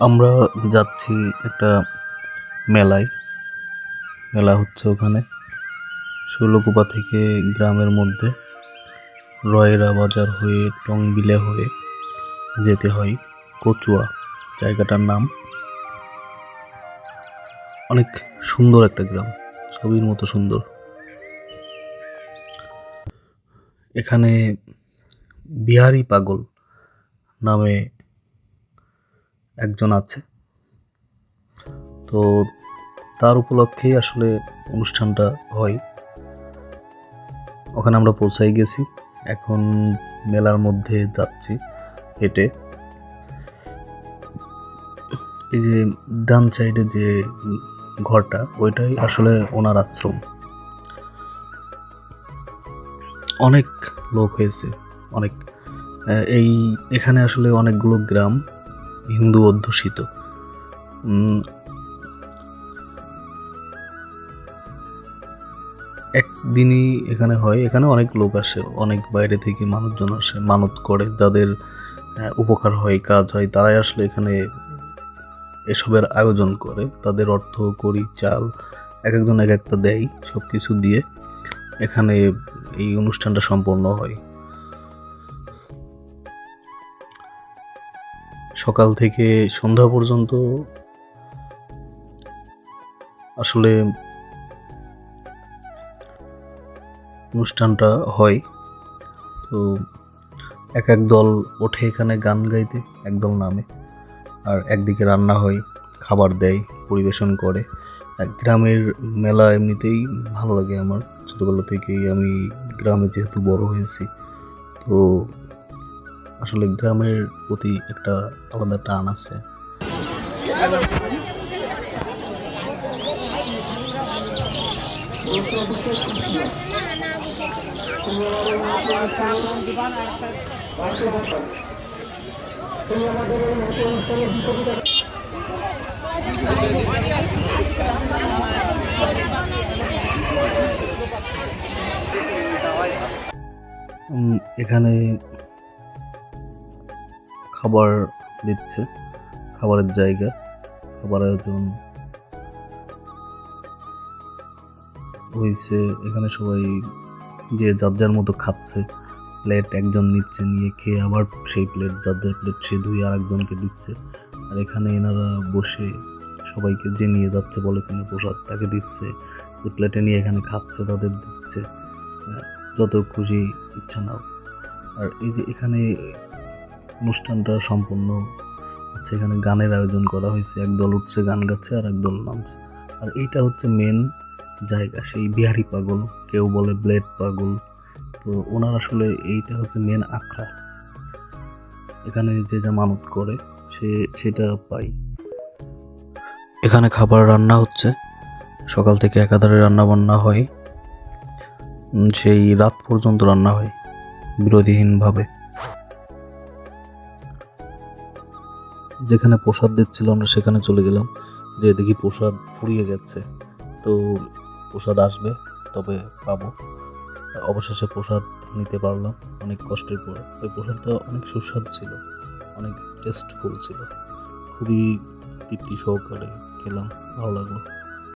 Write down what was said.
আমরা যাচ্ছি একটা মেলায়। মেলা হচ্ছে ওখানে। শৈলকুপা থেকে গ্রামের মধ্যে রয়েরা বাজার হয়ে টংবিলে হয়ে যেতে হয় কচুয়া। জায়গাটার নাম অনেক সুন্দর একটা গ্রাম, ছবির মতো সুন্দর। এখানে বিহারি পাগল নামে একজন আছে। তো তার উপলক্ষেই আসলে অনুষ্ঠানটা হয়। ওখানে আমরা পৌঁছাই গেছি। এখন মেলার মধ্যে যাচ্ছি হেঁটে। এই যে ডান সাইডে যে ঘরটা, ওইটাই আসলে ওনার আশ্রম। অনেক লোক হয়েছে। অনেক এই এখানে আসলে অনেকগুলো গ্রাম। হিন্দু অধ্যুষিত। একদিনই এখানে হয়, এখানে অনেক লোক আসে, অনেক বাইরে থেকে মানুষজন আসে, মানত করে, যাদের উপকার হয়, কাজ হয়, তারাই আসলে এখানে এসবের আয়োজন করে। তাদের অর্থ, করি, চাল এক একজন এক একটা দেয় সব কিছু দিয়ে। এখানে এই অনুষ্ঠানটা সম্পন্ন হয়। সকাল থেকে সন্ধ্যা পর্যন্ত আসলে অনুষ্ঠানটা হয়। তো এক এক দল ওঠে এখানে গান গাইতে একদল নামে। আর একদিকে রান্না হয়, খাবার দেয়, পরিবেশন করে। গ্রামের মেলা এমনিতেই ভালো লাগে আমার। ছোটোবেলা থেকেই আমি গ্রামে যেহেতু বড় হয়েছি, তো আসলে গ্রামের প্রতি একটা আলাদা টান আছে। এখানে খাবার দিচ্ছে, খাবারের জায়গা। খাবার আয়োজন হয়েছে এখানে সবাই যে যার যার মতো খাচ্ছে প্লেট একজন নিচ্ছে, নিয়ে খেয়ে আবার সেই প্লেট যার যার প্লেট সে ধুয়ে আর একজনকে দিচ্ছে। আর এখানে এনারা বসে সবাইকে যে নিয়ে যাচ্ছে বলে তিনি প্রসাদ তাকে দিচ্ছে, যে প্লেটে নিয়ে এখানে খাচ্ছে তাদের দিচ্ছে। যত খুশি ইচ্ছা নাও। আর এই যে এখানে অনুষ্ঠানটা সম্পূর্ণ হচ্ছে এখানে গানের আয়োজন করা হয়েছে। একদল উঠছে, গান গাচ্ছে আর একদল নামছে। আর এইটা হচ্ছে মেন জায়গা, সেই বিহারি পাগল, কেউ বলে ব্লেড পাগল। তো ওনার আসলে এইটা হচ্ছে মেন আখড়া। এখানে যে যা মানত করে, সে সেটা পাই এখানে খাবার রান্না হচ্ছে। সকাল থেকে একাধারে রান্না বান্না হয় সেই রাত পর্যন্ত রান্না হয়, বিরোধীহীনভাবে। যেখানে প্রসাদ দিচ্ছিল, আমরা সেখানে চলে গেলাম। যে দেখি প্রসাদ ফুরিয়ে গেছে। তো প্রসাদ আসবে, তবে পাবো। অবশেষে প্রসাদ নিতে পারলাম। অনেক কষ্টের পর। ওই প্রসাদটা অনেক সুস্বাদু ছিল। অনেক টেস্টফুল ছিল। খুবই তৃপ্তি সহকারে খেলাম। ভালো লাগল।